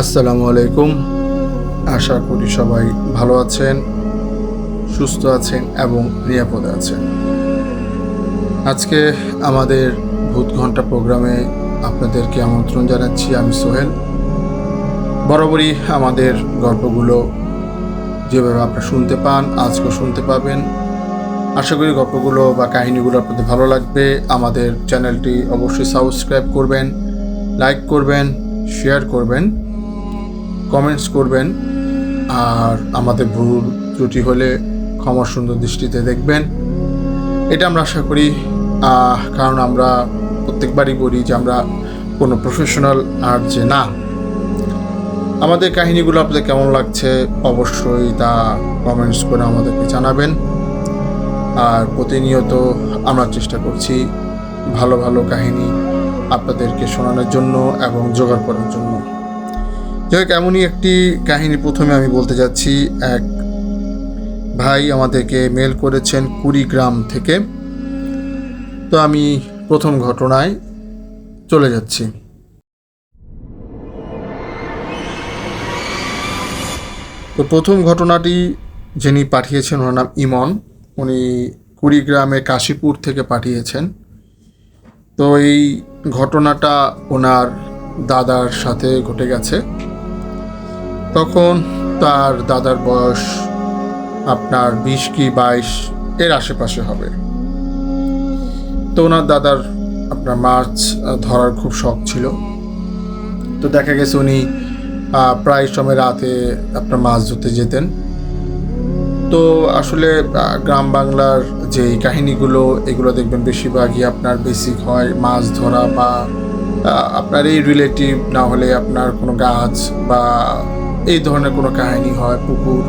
আসসালামু আলাইকুম। আশা করি সবাই ভালো আছেন, সুস্থ আছেন এবং নিরাপদে আছেন। আজকে আমাদের ভূত ঘণ্টা প্রোগ্রামে আপনাদেরকে আমন্ত্রণ জানাচ্ছি আমি সোহেল। বরাবরই আমাদের গল্পগুলো যেভাবে আপনারা শুনতে পান, আজকেও শুনতে পাবেন। আশা করি গল্পগুলো বা কাহিনিগুলো আপনাদের ভালো লাগবে। আমাদের চ্যানেলটি অবশ্যই সাবস্ক্রাইব করবেন, লাইক করবেন, শেয়ার করবেন। কমেন্টস করবেন। আর আমাদের ভুল ত্রুটি হলে ক্ষমা সুন্দর দৃষ্টিতে দেখবেন। এটা আমরা আশা করি। কারণ আমরা প্রত্যেকবারই বলি যে আমরা কোনো প্রফেশনাল আর যে না। আমাদের কাহিনীগুলো আপনাদের কেমন লাগছে অবশ্যই তা কমেন্টস করে আমাদেরকে জানাবেন। আর প্রতিনিয়ত আমরা চেষ্টা করছি ভালো ভালো কাহিনী আপনাদেরকে শোনানোর জন্য এবং জোগাড় করার জন্য। যাই হোক, এমনই একটি কাহিনী প্রথমে আমি বলতে যাচ্ছি। এক ভাই আমাদেরকে মেল করেছেন কুড়িগ্রাম থেকে। তো আমি প্রথম ঘটনায় চলে যাচ্ছি। তো প্রথম ঘটনাটি যিনি পাঠিয়েছেন, ওনার নাম ইমন। উনি কুড়িগ্রামে কাশীপুর থেকে পাঠিয়েছেন। তো এই ঘটনাটা ওনার দাদার সাথে ঘটে গেছে। তখন তার দাদার বয়স আপনার বিশ কি বাইশ এর আশেপাশে হবে। তো ওনার দাদার আপনার মাছ ধরার খুব শখ ছিল। তো দেখা গেছে উনি প্রায় সময় রাতে আপনার মাছ ধরতে যেতেন। তো আসলে গ্রাম বাংলার যে কাহিনীগুলো, এগুলো দেখবেন বেশিরভাগই আপনার বেসিক হয় মাছ ধরা বা আপনার এই রিলেটিভ না হলে আপনার কোনো গাছ বা এই ধরনের কোনো কাহিনী হয় পুকুর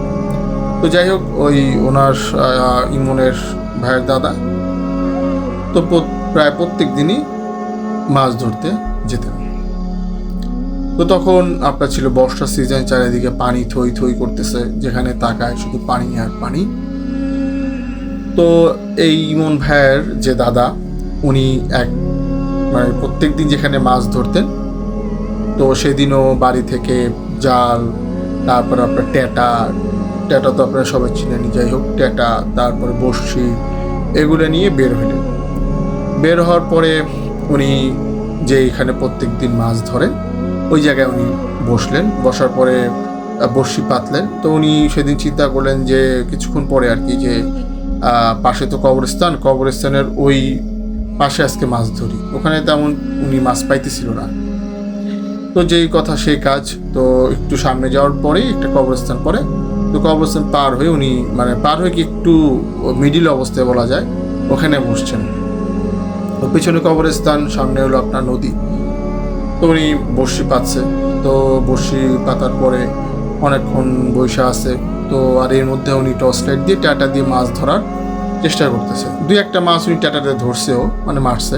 তো যাই হোক, ওই ওনার ইমনের ভাইয়ের দাদা। তো প্রায় প্রত্যেক দিনই মাছ ধরতে যেতেন। তো তখন আপনার ছিল বর্ষার সিজন, চারিদিকে পানি থই থই করতেছে, যেখানে তাকায় শুধু পানি আর পানি। তো এই ইমন ভাইয়ের যে দাদা, উনি এক মানে প্রত্যেক দিন যেখানে মাছ ধরতেন, তো সেদিনও বাড়ি থেকে জাল তারপর আপনার ট্যাটা ট্যাটা তো আপনারা সবাই চিনেনি যাই হোক ট্যাটা তারপরে বড়শি, এগুলো নিয়ে বের হলেন। বের হওয়ার পরে উনি যে এখানে প্রত্যেক দিন মাছ ধরেন, ওই জায়গায় উনি বসলেন। বসার পরে বড়শি পাতলেন। তো উনি সেদিন চিন্তা করলেন যে কিছুক্ষণ পরে আর কি যে পাশে তো কবরস্থান, কবরস্থানের ওই পাশে আজকে মাছ ধরি। ওখানে তেমন উনি মাছ পাইতেছিল না। তো যেই কথা, সেই কাজ। তো একটু সামনে যাওয়ার পরেই একটা কবরস্থান পরে, তো কবরস্থান পার হয়ে উনি মানে পার হয়ে কি একটু মিডিল অবস্থায় বলা যায়, ওখানে বসছেন। তো পিছনে কবরস্থান, সামনে হলো আপনার নদী। তো উনি বড়শি পাচ্ছে তো বড়শি পাতার পরে অনেকক্ষণ বৈশা আছে। তো আর এর মধ্যে উনি টর্চ লাইট দিয়ে টাটা দিয়ে মাছ ধরার চেষ্টা করতেছে। দুই একটা মাছ উনি টাটাতে ধরছেও মানে মারছে।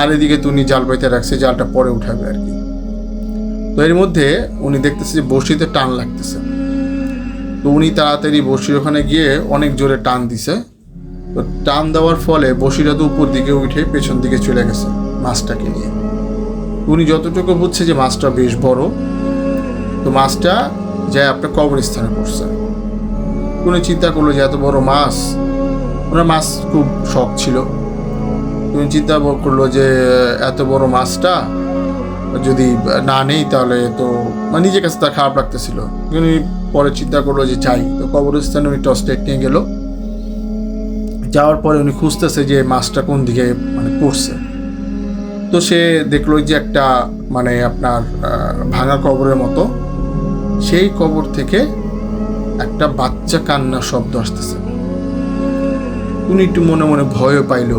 আর এদিকে তো উনি জাল বাইতে রাখছে, জালটা পরে উঠাবে আর কি। তো এর মধ্যে উনি দেখতেছে যে বড়শিতে টান লাগতেছে। তো উনি তাড়াতাড়ি বড়শির ওখানে গিয়ে অনেক জোরে টান দিছে। তো টান দেওয়ার ফলে বসিরা তো উপর দিকে উঠে পেছন দিকে চলে গেছে মাছটাকে নিয়ে। উনি যতটুকু বুঝছে যে মাছটা বেশ বড়, তো মাছটা যায় আপনার কবরস্থানে পড়ছে। উনি চিন্তা করল যে এত বড় মাছ, ওনার মাছ খুব শখ ছিল। উনি চিন্তা করল যে এত বড় মাছটা যদি না নেই তাহলে তো মানে নিজের কাছে তার খারাপ লাগতেছিল। উনি পরে চিন্তা করল যে চাই তো কবরস্থানে উনি টর্চ লাইট নিয়ে গেল। যাওয়ার পরে উনি খুঁজতেছে যে মাছটা কোন দিকে মানে পড়ছে। তো সে দেখল যে একটা মানে আপনার ভাঙা কবরের মতো। সেই কবর থেকে একটা বাচ্চা কান্নার শব্দ আসতেছে। উনি একটু মনে মনে ভয়ও পাইলো।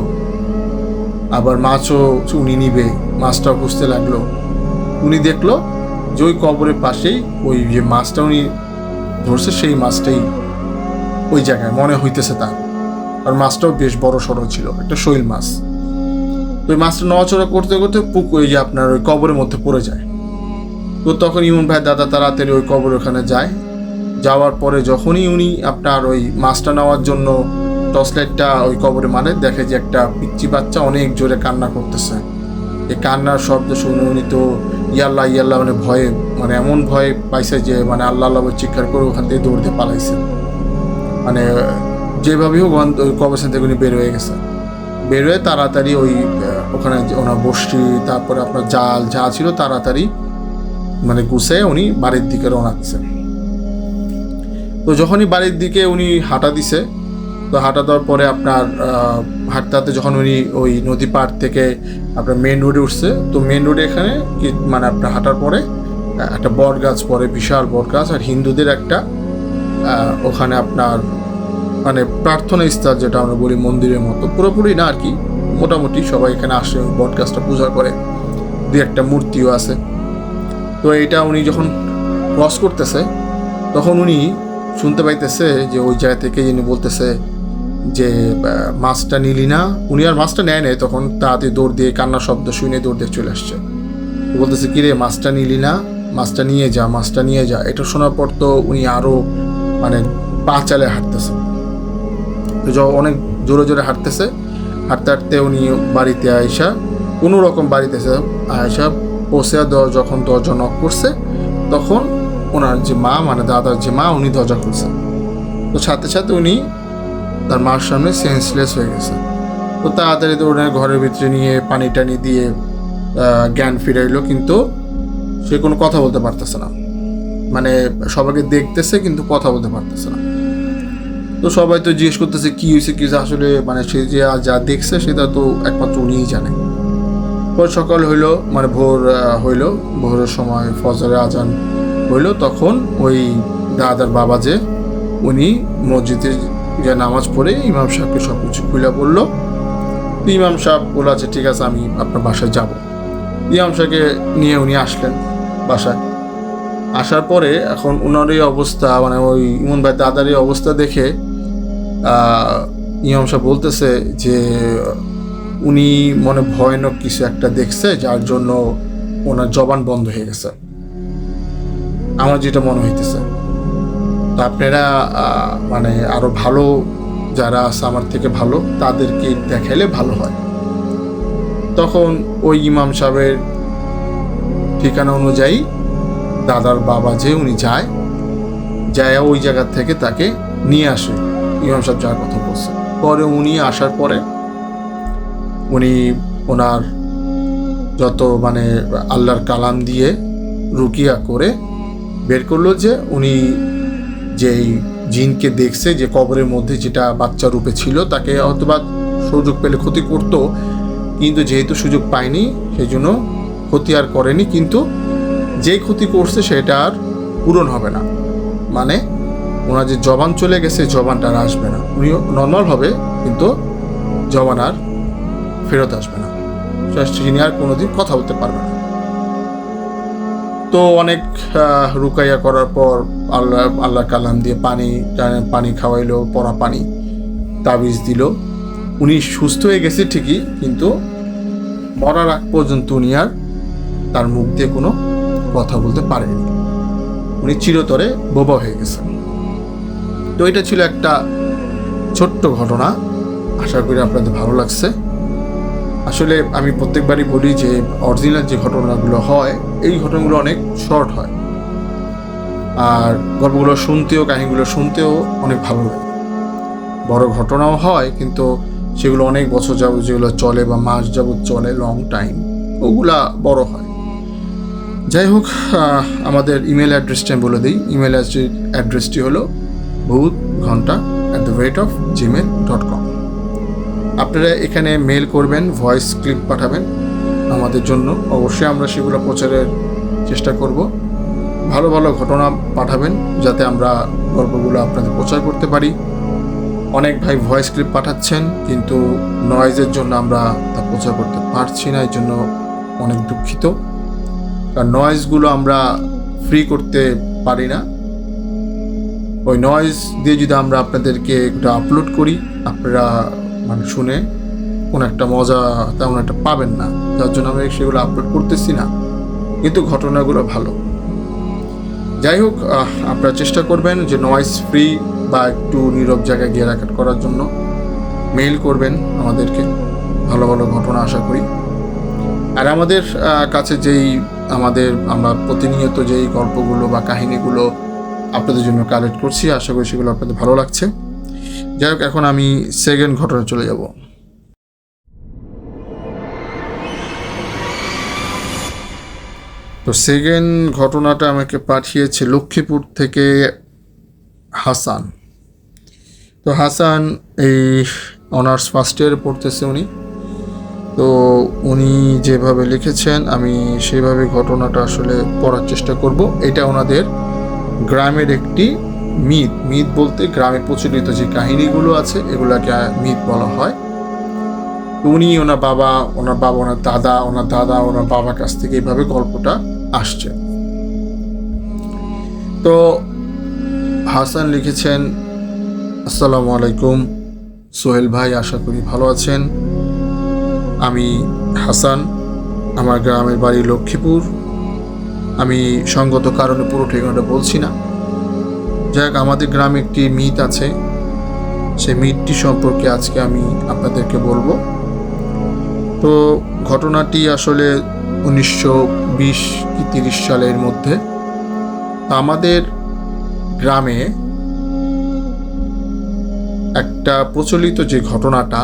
আবার মাছও উনি নিবে, মাছটাও খুঁজতে লাগল। উনি দেখল যে ওই কবরের পাশেই ওই যে মাছটা উনি ধরছে, সেই মাছটাই ওই জায়গায়, মনে হইতেছে তার। আর মাছটাও বেশ বড় সড়ো ছিল, একটা শৈল মাছ। ওই মাছটা নড়াচড়া করতে করতে পুক ওই যে আপনার ওই কবরের মধ্যে পড়ে যায়। তো তখন ইমন ভাই দাদা তাড়াতাড়ি ওই কবর ওখানে যায়। যাওয়ার পরে যখনই উনি আপনার ওই মাছটা নেওয়ার জন্য টর্চ লাইটটা ওই কবরে মানে দেখে যে একটা পিচ্চি বাচ্চা অনেক জোরে কান্না করতেছে। এই কান্নার শব্দ শুনে উনি তো ইয়াল্লাহ ইয়াল্লাহ মানে ভয়ে মানে এমন ভয় পাইছে যে মানে আল্লাহ আল্লাহ চিৎকার করে ওখান থেকে দৌড়তে পালাইছে। মানে যেভাবেই হোক কবরস্থান থেকে উনি বের হয়ে গেছে। বের হয়ে তাড়াতাড়ি ওই ওখানে ওনার বসি তারপরে আপনার জাল, যা ছিল তাড়াতাড়ি মানে গুছে উনি বাড়ির দিকে রওনা তো যখনই বাড়ির দিকে উনি হাঁটা দিছে, তো হাঁটা দেওয়ার পরে আপনার হাঁটতে হাঁটতে যখন উনি ওই নদী পাড় থেকে আপনার মেন রোডে উঠছে। তো মেন রোডে এখানে মানে আপনার হাঁটার পরে একটা বট গাছ পরে, বিশাল বট গাছ, আর হিন্দুদের একটা ওখানে আপনার মানে প্রার্থনা স্থল যেটা আমরা বলি মন্দিরের মতো। পুরোপুরি না আর কি, মোটামুটি সবাই এখানে আসে বট গাছটা পূজা করে দুই একটা মূর্তিও আছে। তো এটা উনি যখন ক্রস করতেছে, তখন উনি শুনতে পাইতেছে যে ওই জায়গা থেকে যিনি বলতেছে যে মাছটা নিলি না, উনি আর মাছটা নেয় নাই, তখন তাড়াতাড়ি দৌড় দিয়ে কান্না শব্দ শুনে দৌড় দিয়ে চলে আসছে। বলতেছে, কিরে, মাছটা নিলি না? মাছটা নিয়ে যা, মাছটা নিয়ে যা। এটা শোনার পর তো উনি আরও মানে পা চালে হাঁটতেছে। অনেক জোরে জোরে হাঁটতেছে। হাঁটতে হাঁটতে উনি বাড়িতে আয়সা কোনো রকম বাড়িতে এসে আয়সা পৌঁছে দ- যখন দরজা নক করছে, তখন ওনার যে মা মানে দাদার যে মা, উনি দরজা খুলছে। তো সাথে সাথে উনি তার মার সামনে সেন্সলেস হয়ে গেছে। তো তাড়াতাড়ি তো ওনার ঘরের ভিতরে নিয়ে পানি টানি দিয়ে জ্ঞান ফিরাইলো কিন্তু সে কোনো কথা বলতে পারতেছে না। মানে সবাইকে দেখতেছে, কিন্তু কথা বলতে পারতেছে না। তো সবাই তো জিজ্ঞেস করতেছে, কী হয়েছে, কী আসলে মানে সে যে যা দেখছে, সেটা তো একমাত্র উনিই জানে। পর সকাল হইল মানে ভোর হইল, ভোরের সময় ফজরের আজান হইল, তখন ওই দাদার বাবা যে, উনি মসজিদে যে নামাজ পড়ে ইমাম সাহেবকে সব কিছু খুলে বলল। ইমাম সাহেব বলল আচ্ছা ঠিক আছে, আমি আপনার বাসায় যাব। ইমাম সাহেবকে নিয়ে উনি আসলেন বাসায়। আসার পরে এখন ওনার এই অবস্থা মানে ওই ইমন ভাই দাদার এই অবস্থা দেখে ইমাম সাহেব বলতেছে যে, উনি মনে ভয়ানক কিছু একটা দেখছে, যার জন্য ওনার জবান বন্ধ হয়ে গেছে। আমার যেটা মনে হইতেছে। তো আপনারা মানে আরও ভালো যারা আছে আমার থেকে ভালো, তাদেরকে দেখাইলে ভালো হয়। তখন ওই ইমাম সাহেবের ঠিকানা অনুযায়ী দাদার বাবা যে উনি যায় যায় ওই জায়গা থেকে তাকে নিয়ে আসে, ইমাম সাহেব যার কথা বলছে। পরে উনি আসার পরে উনি ওনার যত মানে আল্লাহর কালাম দিয়ে রুকিয়া করে বের করল যে উনি যেই জিনকে দেখছে, যে কবরের মধ্যে যেটা বাচ্চা রূপে ছিল, তাকে হয়তোবা সুযোগ পেলে ক্ষতি করতো, কিন্তু যেহেতু সুযোগ পায়নি সেই জন্য ক্ষতি আর করেনি, কিন্তু যে ক্ষতি করছে সেটা আর পূরণ হবে না। মানে ওনার যে জবান চলে গেছে জবানটা আর আসবে না। উনি নর্মাল হবে, কিন্তু জবান আর ফেরত আসবে না। তিনি আর কোনোদিন কথা বলতে পারবে না। তো অনেক রুকাইয়া করার পর আল্লাহ আল্লাহ কালাম দিয়ে পানি পানি খাওয়াইলো পরা পানি, তাবিজ দিল। উনি সুস্থ হয়ে গেছে ঠিকই, কিন্তু মরার আগ পর্যন্ত উনি আর তার মুখ দিয়ে কোনো কথা বলতে পারেনি। উনি চিরতরে বোবা হয়ে গেছেন তো এটা ছিল একটা ছোট্ট ঘটনা। আশা করি আপনাদের ভালো লাগছে। আসলে আমি প্রত্যেকবারই বলি যে অরিজিনাল যে ঘটনাগুলো হয় এই ঘটনাগুলো অনেক শর্ট হয়। আর গল্পগুলো শুনতেও, কাহিনীগুলো শুনতেও অনেক ভালো লাগে। বড় ঘটনাও হয়, কিন্তু সেগুলো অনেক বছর যাবত যেগুলো চলে বা মাস যাবত চলে লং টাইম ওগুলা বড় হয়। যাই হোক আমাদের ইমেল অ্যাড্রেসটা আমি বলে দিই। ইমেল অ্যাড্রেসটি হলো ভূত ঘণ্টা at the rate of Gmail dot com আপনারা এখানে মেল করবেন ভয়েস ক্লিপ পাঠাবেন। আমাদের জন্য। অবশ্যই আমরা সেগুলো প্রচারের চেষ্টা করব। ভালো ভালো ঘটনা পাঠাবেন যাতে আমরা গল্পগুলো আপনাদের প্রচার করতে পারি। অনেক ভাই ভয়েস ক্লিপ পাঠাচ্ছেন, কিন্তু নয়েজের জন্য আমরা তা প্রচার করতে পারছি না এর জন্য অনেক দুঃখিত। কারণ নয়েজগুলো আমরা ফ্রি করতে পারি না। ওই নয়েজ দিয়ে যদি আমরা আপনাদেরকে একটা আপলোড করি, আপনারা মানে শুনে কোনো একটা মজা, তেমন একটা পাবেন না। যার জন্য আমি সেগুলো আপলোড করতেছি না। কিন্তু ঘটনাগুলো ভালো। যাই হোক আপনারা চেষ্টা করবেন যে নয়েজ ফ্রি বা একটু নীরব জায়গায় গিয়ে রেকর্ড করার জন্য। মেইল করবেন আমাদেরকে। ভালো ভালো ঘটনা আশা করি। আর আমাদের কাছে যেই আমাদের, আমরা প্রতিনিয়ত যেই গল্পগুলো বা কাহিনীগুলো আপনাদের জন্য কালেক্ট করছি, আশা করি সেগুলো আপনাদের ভালো লাগছে। যাই হোক, এখন আমি সেকেন্ড ঘটনা চলে যাব। তো সেকেন্ড ঘটনাটা আমাকে পাঠিয়েছে লক্ষ্মীপুর থেকে হাসান। তো হাসান এই অনার্স ফার্স্ট ইয়ারে পড়তেছে উনি। তো উনি যেভাবে লিখেছেন, আমি সেইভাবে ঘটনাটা আসলে পড়ার চেষ্টা করব। এটা ওনাদের গ্রামের একটি মিথ। মিথ বলতে গ্রামে প্রচলিত যে কাহিনীগুলো আছে, এগুলাকে মিথ বলা হয়। উনি ওনার বাবা ওনার বাবা, ওনার দাদা ওনার দাদা, ওনার বাবার কাছ থেকে এইভাবে গল্পটা আসছে। তো হাসান লিখেছেন, আসসালামু আলাইকুম। সোহেল ভাই, আশা করি ভালো আছেন। আমি হাসান, আমার গ্রামের বাড়ি লক্ষ্মীপুর। আমি সঙ্গত কারণে পুরো ঠিকানাটা বলছি না। যাই হোক আমাদের গ্রামে একটি মিথ আছে। সেই মিথটি সম্পর্কে আজকে আমি আপনাদেরকে বলব। তো ঘটনাটি আসলে উনিশশো বিশ কি তিরিশ সালের মধ্যে আমাদের গ্রামে একটা প্রচলিত যে ঘটনাটা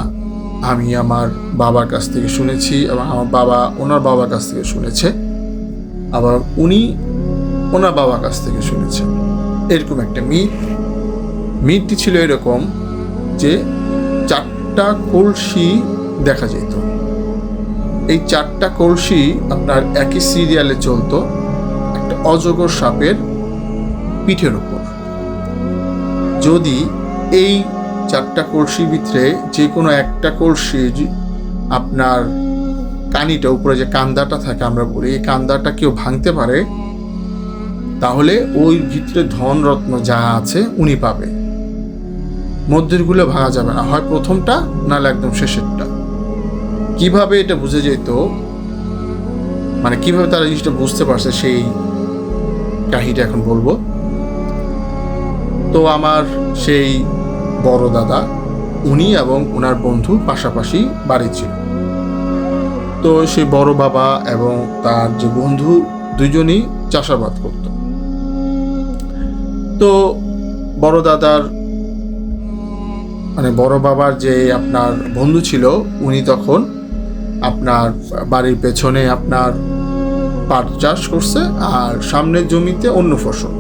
আমি আমার বাবার কাছ থেকে শুনেছি এবং আমার বাবা, ওনার বাবার কাছ থেকে শুনেছে, আবার উনি ওনার বাবার কাছ থেকে শুনেছে। এরকম একটা মিথ। মিথটি ছিল এরকম যে চারটা কলসি দেখা যেত এই চারটা কলসি আপনার একই সিরিয়ালে চলতো, একটা অজগর সাপের পিঠের উপর। যদি এই চারটা কলসির ভিতরে যে কোনো একটা কলসি আপনার কানিটা, উপরে যে কান্দাটা থাকে আমরা বলি, এই কান্দাটা কেউ ভাঙতে পারে, তাহলে ওই ভিতরে ধন রত্ন যা আছে উনি পাবে। মধ্যেরগুলো ভাঙা যাবে না, হয় প্রথমটা নাহলে একদম শেষেরটা। কীভাবে এটা বুঝে যেত? মানে কীভাবে তারা জিনিসটা বুঝতে পারছে সেই কাহিনীটা এখন বলব? তো আমার সেই বড় দাদা, উনি এবং ওনার বন্ধু পাশাপাশি বাড়ি ছিল। তো সেই বড় বাবা এবং তার যে বন্ধু দুজনই চাষাবাদ করত। তো বড় দাদার মানে বড় বাবার যে আপনার বন্ধু ছিল, উনি তখন আপনার বাড়ির পেছনে আপনার পাট চাষ করছে আর সামনের জমিতে অন্য ফসল।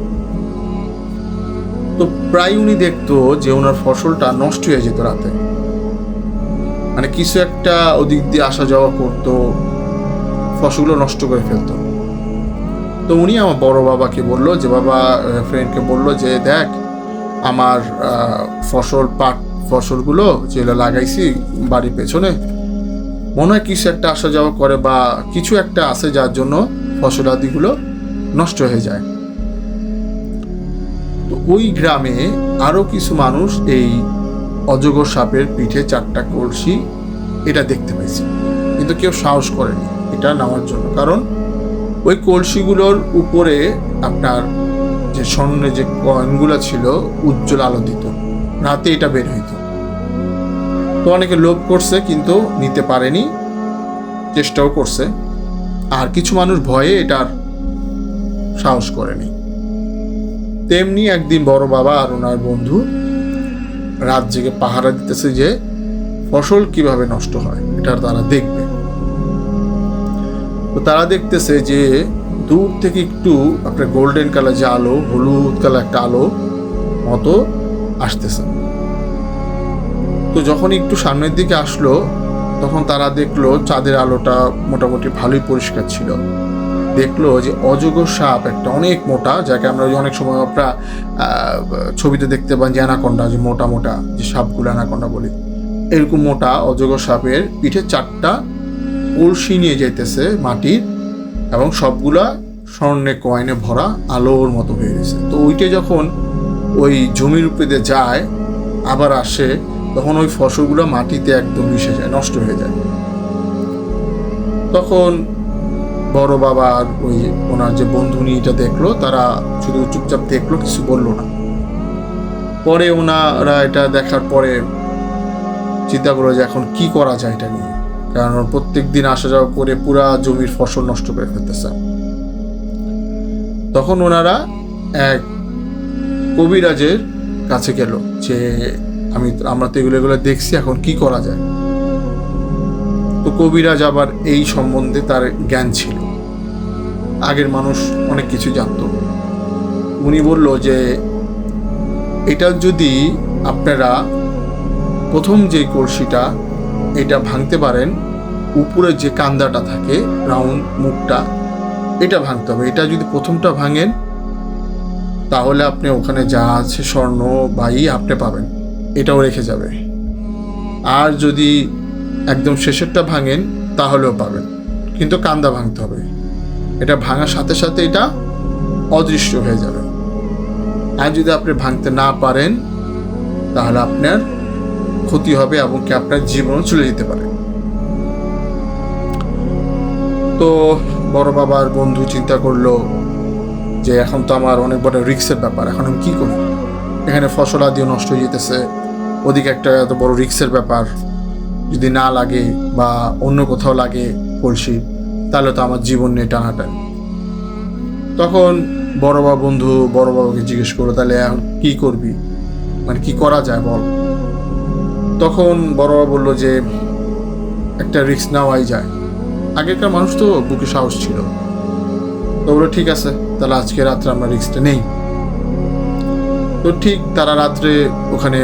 তো প্রায় উনি দেখতো যে ওনার ফসলটা নষ্ট হয়ে যেত রাতে। মানে কিছু একটা ওদিক দিয়ে আসা যাওয়া করতো ফসলগুলো নষ্ট করে ফেলতো। তো উনি আমার বড় বাবাকে বলল যে, বাবা ফ্রেন্ডকে বলল যে, দেখ, আমার ফসল, পাট ফসলগুলো যেগুলো লাগাইছি বাড়ির পেছনে মনে হয় কিছু একটা আসা যাওয়া করে বা কিছু একটা আসে যার জন্য ফসল আদিগুলো নষ্ট হয়ে যায়। তো ওই গ্রামে আরও কিছু মানুষ এই অজগর সাপের পিঠে চারটা কলসি এটা দেখতে পেয়েছে কিন্তু কেউ সাহস করেনি এটা নেওয়ার জন্য। কারণ ওই কলসিগুলোর উপরে আপনার যে স্বর্ণে যে কয়েনগুলো ছিল উজ্জ্বল আলো দিত রাতে এটা বের হইতো। তো অনেকে লোভ করছে, কিন্তু নিতে পারেনি, চেষ্টাও করছে। আর কিছু মানুষ ভয়ে এটার সাহস করেনি। তেমনি একদিন বড় বাবা আর ওনার বন্ধু রাত জেগে পাহারা দিতেছে যে ফসল কীভাবে নষ্ট হয়, এটার তারা দেখবে। তো তারা দেখতেছে যে দূর থেকে একটু আপনার গোল্ডেন কালার যে আলো, হলুদ কালার একটা আলো মতো আসতেছে। তো যখন একটু সামনের দিকে আসলো, তখন তারা দেখল চাঁদের আলোটা মোটামুটি ভালোই পরিষ্কার ছিল। দেখল যে অজগর সাপ একটা অনেক মোটা, যাকে আমরা অনেক সময় আমরা ছবিতে দেখতে পান যে অ্যানাকন্ডা, যে মোটা মোটা, যে সাপগুলো অ্যানাকন্ডা বলি। এরকম মোটা অজগর সাপের পিঠে চারটা কলসি নিয়ে যাইতেছে মাটির এবং সবগুলা স্বর্ণে কয়েনে ভরা আলোর মতো হয়ে গেছে। তো ওইটা যখন ওই জমির উপরে যায়, আবার আসে তখন ওই ফসলগুলো মাটিতে একদম মিশে যায়, নষ্ট হয়ে যায়। তখন বড় বাবা আর ওই ওনার যে বন্ধু নিয়ে এটা দেখল, তারা শুধু চুপচাপ দেখল, কিছু বলল না। পরে ওনারা এটা দেখার পরে চিন্তা করল যে এখন কি করা যায় এটা নিয়ে। কারণ প্রত্যেক দিন আসা যাওয়া করে পুরা জমির ফসল নষ্ট করে ফেলতেছে। তখন ওনারা এক কবিরাজের কাছে গেল, যে আমি আমরা তো এগুলো এগুলো দেখছি, এখন কি করা যায়? তো কবিরাজ আবার এই সম্বন্ধে তার জ্ঞান ছিল। আগের মানুষ অনেক কিছু জানতো। উনি বলল যে, এটা যদি আপনারা প্রথম যে কলসিটা, এটা ভাঙতে পারেন, উপরে যে কান্দাটা থাকে, রাউন্ড মুখটা, এটা ভাঙতে হবে। এটা যদি প্রথমটা ভাঙেন, তাহলে আপনি ওখানে যা আছে স্বর্ণ, বাই আপনি পাবেন। এটাও রেখে যাবে। আর যদি একদম শেষেরটা ভাঙেন, তাহলেও পাবেন। কিন্তু কান্দা ভাঙতে হবে। এটা ভাঙার সাথে সাথে এটা অদৃশ্য হয়ে যাবে। আর যদি আপনি ভাঙতে না পারেন, তাহলে আপনার ক্ষতি হবে এবং কি আপনার জীবনও চলে যেতে পারে। তো বড় বাবার বন্ধু চিন্তা করল যে এখন তো আমার অনেক বড় রিক্সের ব্যাপার। এখন আমি কি করি এখানে ফসল আদিও নষ্ট হয়ে যেতেছে। ওদিকে একটা এত বড় রিক্সের ব্যাপার। যদি না লাগে বা অন্য কোথাও লাগে কলসি তাহলে তো আমার জীবন নিয়ে টানাটানি। তখন বড় বাবা বন্ধু বড় বাবাকে জিজ্ঞেস করল, তাহলে কি করবি? মানে কি করা যায় বল? তখন বড় বাবা বলল যে, একটা রিক্স নেওয়াই যায়। আগেকার মানুষ তো বুকে সাহস ছিল। তো বলল, ঠিক আছে, তাহলে আজকে রাত্রে আমরা রিস্কটা নেই। তো ঠিক তারা রাত্রে ওখানে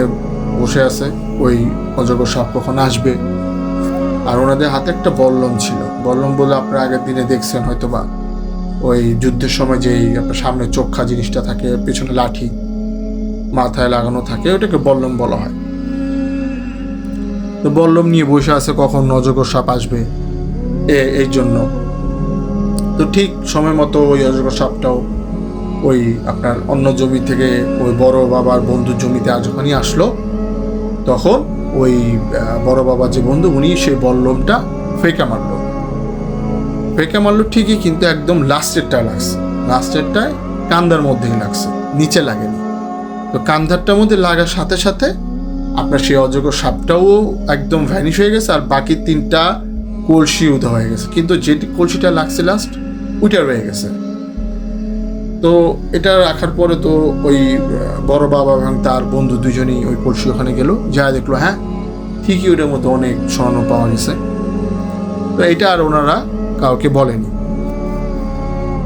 বসে আছে, ওই অজগর সাপ কখন আসবে? আর ওনাদের হাতে একটা বল্লম ছিল। বল্লম বলে আপনারা আগের দিনে দেখছেন হয়তো বা ওই যুদ্ধের সময় যেই আপনার সামনে চোখা জিনিসটা থাকে, পেছনে লাঠি মাথায় লাগানো থাকে, ওটাকে বল্লম বলা হয়। তো বল্লম নিয়ে বসে আছে, কখন অজগর সাপ আসবে এ- এই জন্য। তো ঠিক সময় মতো ওই অজগর সাপটাও ওই আপনার অন্য জমি থেকে ওই বড় বাবার বন্ধুর জমিতে আজ যখনই আসলো। তখন ওই বড় বাবা যে বন্ধু, উনি সেই বল্লমটা ফেঁকে মারলো। ফেঁকে মারলো ঠিকই, কিন্তু একদম লাস্টেরটায় লাগছে। লাস্টেরটায় কান্দার মধ্যেই লাগছে, নিচে লাগেনি। তো কান্দারটার মধ্যে লাগার সাথে সাথে আপনার সেই অজগর সাপটাও একদম ভ্যানিশ হয়ে গেছে, আর বাকি তিনটা কলসি উদা হয়ে গেছে। কিন্তু যে কলসিটা লাগছে লাস্ট ওইটা রয়ে গেছে। তো এটা রাখার পরে তো ওই বড় বাবা এবং তার বন্ধু দুজনেই ওই কলসি ওখানে গেল। যা দেখল হ্যাঁ ঠিকই ওটার মধ্যে অনেক স্বর্ণ পাওয়া গেছে। তো এটা আর ওনারা কাউকে বলেনি।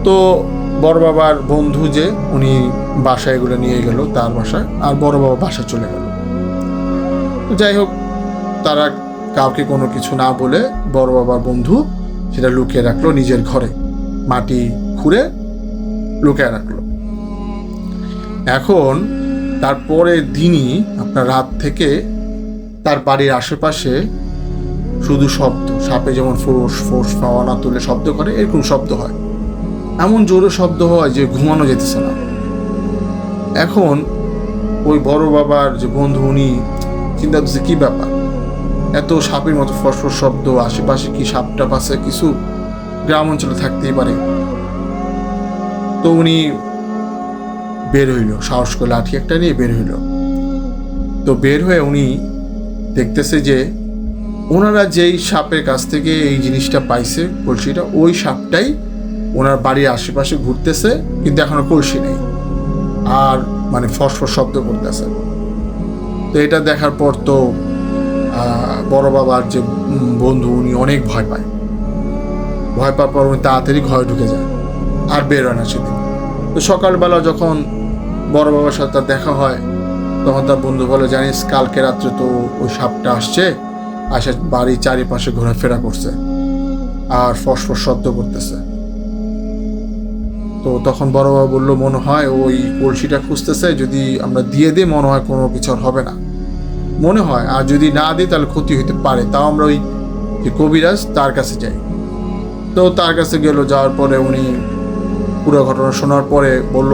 তো বড় বাবার বন্ধু যে, উনি বাসায় এগুলো নিয়ে গেল, তার বাসায়, আর বড় বাবা বাসা চলে গেল। যাই হোক, তারা কাউকে কোনো কিছু না বলে বড় বাবার বন্ধু সেটা লুকিয়ে রাখল নিজের ঘরে। মাটি খুঁড়ে লুকিয়ে রাখল। এখন তারপরের দিনই আপনার রাত থেকে তার বাড়ির আশেপাশে শুধু শব্দ, সাপে যেমন ফোর্স ফোর্স ফাওয়ানা তুলে শব্দ করে, এরকম শব্দ হয়। এমন জোরে শব্দ হয় যে ঘুমানো যেতেছে না। এখন ওই বড় বাবার যে বন্ধু, উনি চিন্তা করছে, কী ব্যাপার? এত সাপের মতো ফসফর শব্দ, আশেপাশে কি সাপ টাপ আছে? কিছু গ্রাম অঞ্চলে থাকতেই পারে। তো উনি বের হইল, সাহস করে লাঠি একটা নিয়ে বের হইল। তো বের হয়ে উনি দেখতেছে যে ওনারা যেই সাপের কাছ থেকে এই জিনিসটা পাইছে, কলসিটা, ওই সাপটাই ওনার বাড়ির আশেপাশে ঘুরতেছে, কিন্তু এখনও কলসি নেই। আর মানে ফসফর শব্দ করতেছে। তো এটা দেখার পর তো বড় বাবার যে বন্ধু, উনি অনেক ভয় পায়। ভয় পাওয়ার পর উনি তাড়াতাড়ি ঘরে ঢুকে যায়। আর বের হয় না সেদিন। তো সকালবেলা যখন বড় বাবার সাথে তার দেখা হয়, তখন তার বন্ধু বলে, জানিস, কালকে রাত্রে তো ওই সাপটা আসছে, আসে বাড়ির চারিপাশে ঘোরাফেরা করছে আর ফসফস শব্দ করতেছে। তো তখন বড় বাবা বলল, মনে হয় ওই কলসিটা খুঁজতেছে, যদি আমরা দিয়ে দিই, মনে হয় কোনো কিছু হবে না। মনে হয়, আর যদি না দিই, তাহলে ক্ষতি হতে পারে। তাও আমরা ওই যে কবিরাজ, তার কাছে যাই। তো তার কাছে গেল, যাওয়ার পরে উনি পুরো ঘটনা শোনার পরে বলল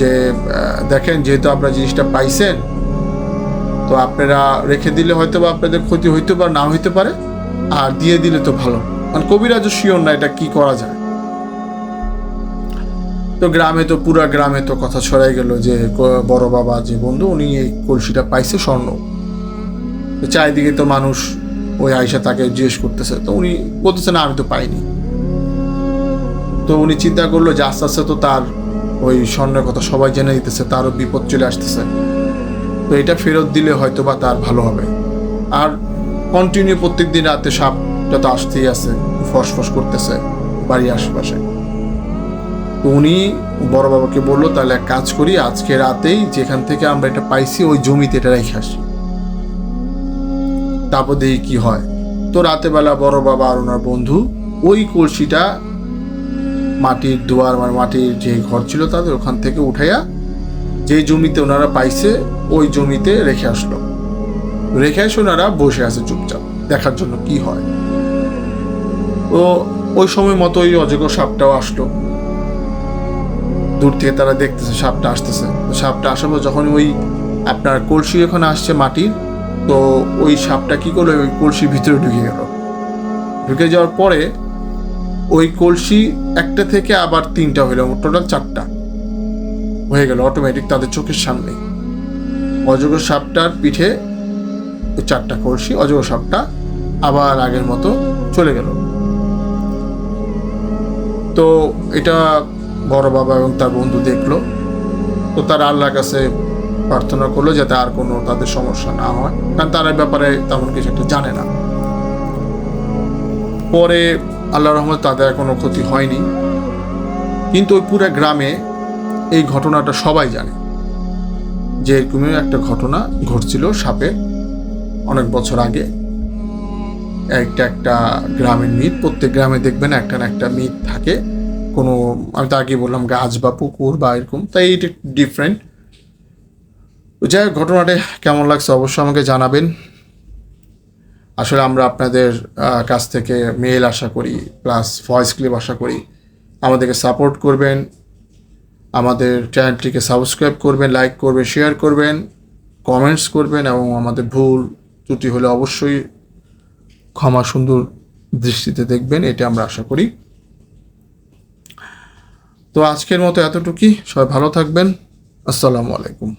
যে দেখেন যেহেতু আপনারা জিনিসটা পাইছেন, তো আপনারা রেখে দিলে হয়তো বা আপনাদের ক্ষতি হইতে পারে না হইতে পারে, আর দিয়ে দিলে তো ভালো। মানে কবিরাজও শিওর না এটা কি করা যায়। তো গ্রামে তো, পুরা গ্রামে তো কথা ছড়াই গেল যে বড় বাবা যে বন্ধু, উনি এই কলসিটা পাইছে স্বর্ণ। চারিদিকে তো মানুষ ওই আয়সা তাকে জিজ্ঞেস করতেছে, তো উনি বলতেছে, না, আমি তো পাইনি। তো উনি চিন্তা করল যে আস্তে আস্তে তো তার ওই স্বর্ণের কথা সবাই জেনে দিতেছে তারও বিপদ চলে আসতেছে। তো এটা ফেরত দিলে হয়তো বা তার ভালো হবে। আর কন্টিনিউ প্রত্যেক দিন রাতে সাপটা তো আসতেই আছে, ফসফস করতেছে বাড়ির আশেপাশে। তো উনি বড় বাবাকে বলল, তাহলে এক কাজ করি, আজকে রাতেই যেখান থেকে আমরা এটা পাইছি, ওই জমিতে এটা রেখে আসি। তারপর দেখি কি হয়। তো রাতে বেলা বড় বাবা আর ওনার বন্ধু ওই কলসিটা মাটির দুয়ার মানে মাটির যে ঘর ছিল তাদের ওখান থেকে উঠাইয়া যে জমিতে ওনারা পাইছে, ওই জমিতে রেখে আসলো। রেখে এসে ওনারা বসে আছে চুপচাপ, দেখার জন্য কি হয়। তো ওই সময় মতো ওই অজগর সাপটাও আসলো। দূর থেকে তারা দেখতেছে, সাপটা আসতেছে। সাপটা আসার পর যখন ওই আপনার কলসি এখন আসছে মাটির, তো ওই সাপটা কি করল? ওই কলসির ভিতরে ঢুকে গেল। ঢুকে যাওয়ার পরে ওই কলসি একটা থেকে আবার তিনটা হইল, টোটাল চারটা। হয়ে গেল অটোমেটিক তাদের চোখের সামনে। অজগর সাপটার পিঠে ওই চারটা কলসি, অজগর সাপটা আবার আগের মতো চলে গেল। তো এটা বড় বাবা এবং তার বন্ধু দেখল। তো তারা আল্লাহর কাছে প্রার্থনা করল যাতে আর কোনো তাদের সমস্যা না হয়। কারণ তারা ব্যাপারে তেমন কিছু একটা জানে না। পরে আল্লাহ রহমত তাদের কোনো ক্ষতি হয়নি। কিন্তু ওই পুরো গ্রামে এই ঘটনাটা সবাই জানে। যে এরকমই একটা ঘটনা ঘটছিল সাপের অনেক বছর আগে। একটা একটা গ্রামের মিথ প্রত্যেক গ্রামে দেখবেন একটা না একটা মিথ থাকে। কোনো, আমি তো আগে বললাম গাছ বা পুকুর বা এরকম, তাই এটা ডিফারেন্ট যাই হোক, ঘটনাটা কেমন লাগছে অবশ্যই আমাকে জানাবেন। আসলে আমরা আপনাদের কাছ থেকে মেল আশা করি প্লাস ভয়েস ক্লিপ আশা করি আমাদেরকে সাপোর্ট করবেন, আমাদের চ্যানেলটিকে সাবস্ক্রাইব করবেন লাইক করবেন শেয়ার করবেন কমেন্টস করবেন এবং আমাদের ভুল ত্রুটি হলে অবশ্যই ক্ষমা সুন্দর দৃষ্টিতে দেখবেন, এটা আমরা আশা করি। তো আজকের মতো এতটুকুই, সবাই ভালো থাকবেন, আসসালামু আলাইকুম।